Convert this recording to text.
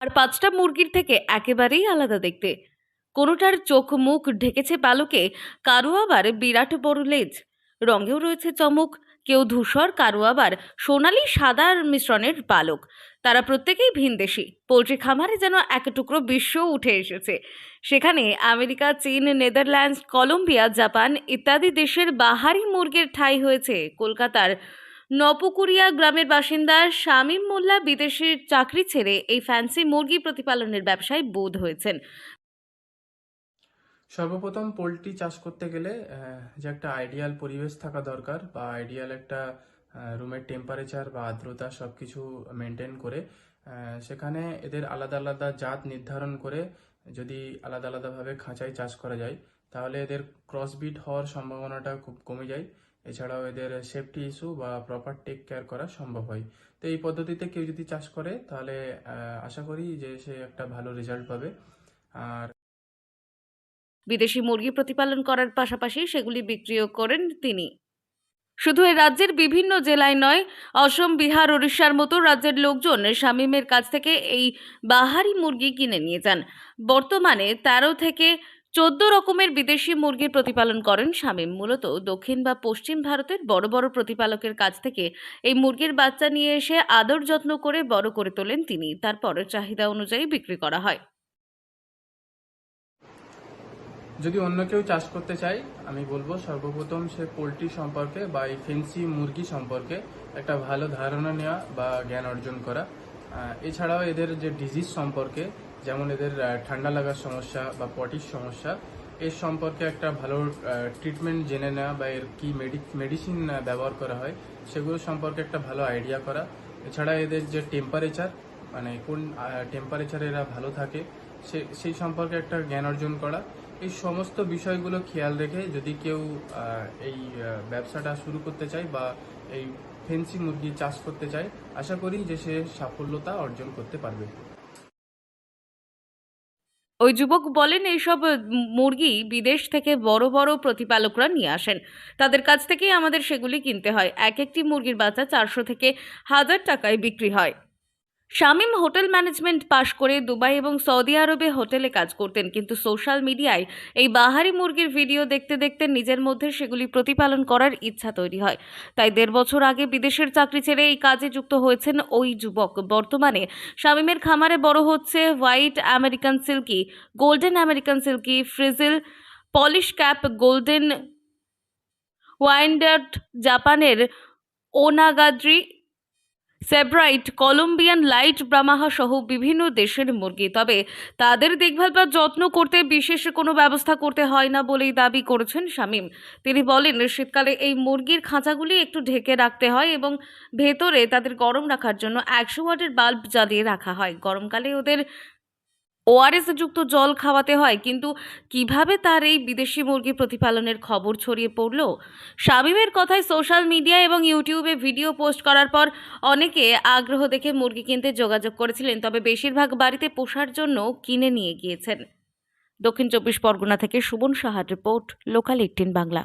আর পাঁচটা মুরগির থেকে একেবারেই আলাদা দেখতে। কোনোটার চোখ মুখ ঢেকেছে পালকে কারও আবার বিরাট বড় লেজ। রঙেও রয়েছে চমক, কেউ ধূসর, কারও আবার সোনালি সাদার মিশ্রণের পালক তারা প্রত্যেকেই ভিনদেশি পোলট্রি খামারে যেন এক টুকরো বিশ্ব উঠে এসেছে। সেখানে আমেরিকা, চীন, নেদারল্যান্ডস, কলম্বিয়া, জাপান ইত্যাদি দেশের বাহারি মুরগির ঠাঁই হয়েছে। কলকাতার নপুকুরিয়া গ্রামের বাসিন্দা শামীম মোল্লা বিদেশের চাকরি ছেড়ে এই ফ্যান্সি মুরগি প্রতিপালনের ব্যবসায় বোধ হয়েছেন। সর্বপ্রথম পোলট্রি চাষ করতে গেলে যে একটা আইডিয়াল পরিবেশ থাকা দরকার বা আইডিয়াল একটা রুমের টেম্পারেচার বা আর্দ্রতা সব কিছু মেনটেন করে সেখানে এদের আলাদা আলাদা জাত নির্ধারণ করে যদি আলাদা আলাদাভাবে খাঁচায় চাষ করা যায়, তাহলে এদের ক্রসবিট হওয়ার সম্ভাবনাটা খুব কমে যায়। এছাড়াও এদের সেফটি ইস্যু বা প্রপার টেক কেয়ার করা সম্ভব হয়। তো এই পদ্ধতিতে কেউ যদি চাষ করে, তাহলে আশা করি যে সে একটা ভালো রেজাল্ট পাবে। আর বিদেশি মুরগি প্রতিপালন করার পাশাপাশি সেগুলি বিক্রিও করেন তিনি। শুধু এ রাজ্যের বিভিন্ন জেলায় নয়, অসম, বিহার, ওড়িশার মতো রাজ্যের লোকজন শামীমের কাছ থেকে এই বাহারি মুরগি কিনে নিয়ে যান। বর্তমানে তেরো থেকে চোদ্দ রকমের বিদেশি মুরগির প্রতিপালন করেন শামীম। মূলত দক্ষিণ বা পশ্চিম ভারতের বড় বড় প্রতিপালকের কাছ থেকে এই মুরগির বাচ্চা নিয়ে এসে আদর যত্ন করে বড় করে তোলেন তিনি। তারপর চাহিদা অনুযায়ী বিক্রি করা হয়। যদি অন্য কেউ চাষ করতে চায়, আমি বলব সর্বপ্রথম সে পোলট্রি সম্পর্কে বা এই ফেন্সি মুরগি সম্পর্কে একটা ভালো ধারণা নেওয়া বা জ্ঞান অর্জন করা। এছাড়াও এদের যে ডিজিজ সম্পর্কে যেমন এদের ঠান্ডা লাগার সমস্যা বা পটির সমস্যা, এর সম্পর্কে একটা ভালো ট্রিটমেন্ট জেনে নেওয়া বা এর কি মেডিসিন ব্যবহার করা হয়, সেগুলো সম্পর্কে একটা ভালো আইডিয়া করা। এছাড়া এদের যে টেম্পারেচার মানে কোন টেম্পারেচারে এরা ভালো থাকে, সে, সেই সম্পর্কে একটা জ্ঞান অর্জন করা। এই সমস্ত বিষয়গুলো খেয়াল রেখে যদি কেউ এই ব্যবসাটা শুরু করতে চায় বা এই ফেন্সি মুরগি চাষ করতে চায়, আশা করি যে সে সাফল্যতা অর্জন করতে পারবে। ওই যুবক বলেন, এইসব মুরগি বিদেশ থেকে বড় বড় প্রতিপালকরা নিয়ে আসেন। তাদের কাছ থেকেই আমাদের সেগুলি কিনতে হয়। এক একটি মুরগির বাচ্চা চারশো থেকে হাজার টাকায় বিক্রি হয়। শামীম হোটেল ম্যানেজমেন্ট পাশ করে দুবাই এবং সৌদি আরবে হোটেলে কাজ করতেন, কিন্তু সোশ্যাল মিডিয়ায় এই বাহারি মুরগির ভিডিও দেখতে দেখতে নিজের মধ্যে সেগুলি প্রতিপালন করার ইচ্ছা তৈরি হয়। তাই দেড় বছর আগে বিদেশের চাকরি ছেড়ে এই কাজে যুক্ত হয়েছেন ওই যুবক। বর্তমানে শামীমের খামারে বড় হচ্ছে white American silky, golden American silky, frizzle, polish cap, golden wyandotte জাপানের onagadori sebright Columbian light brahma সহ বিভিন্ন দেশের মুরগি। তবে তাদের দেখভাল বা যত্ন করতে বিশেষ কোনো ব্যবস্থা করতে হয় না বলেই দাবি করেছেন শামীম। তিনি বলেন, শীতকালে এই মুরগির খাঁচাগুলি একটু ঢেকে রাখতে হয় এবং ভেতরে তাদের গরম রাখার জন্য একশো ওয়াটের বাল্ব জ্বালিয়ে রাখা হয়। গরমকালে ওদের ওআরএস যুক্ত জল খাওয়াতে হয়, কিন্তু কীভাবে তার এই বিদেশি মুরগি প্রতিপালনের খবর ছড়িয়ে পড়ল? শামীমের কথায় সোশ্যাল মিডিয়া এবং ইউটিউবে ভিডিও পোস্ট করার পর অনেকে আগ্রহ দেখে মুরগি কিনতে যোগাযোগ করেছিলেন, তবে বেশিরভাগ বাড়িতে পোষার জন্য কিনে নিয়ে গিয়েছেন। দক্ষিণ চব্বিশ পরগনা থেকে সুবন সাহার রিপোর্ট, লোকাল এইটিন বাংলা।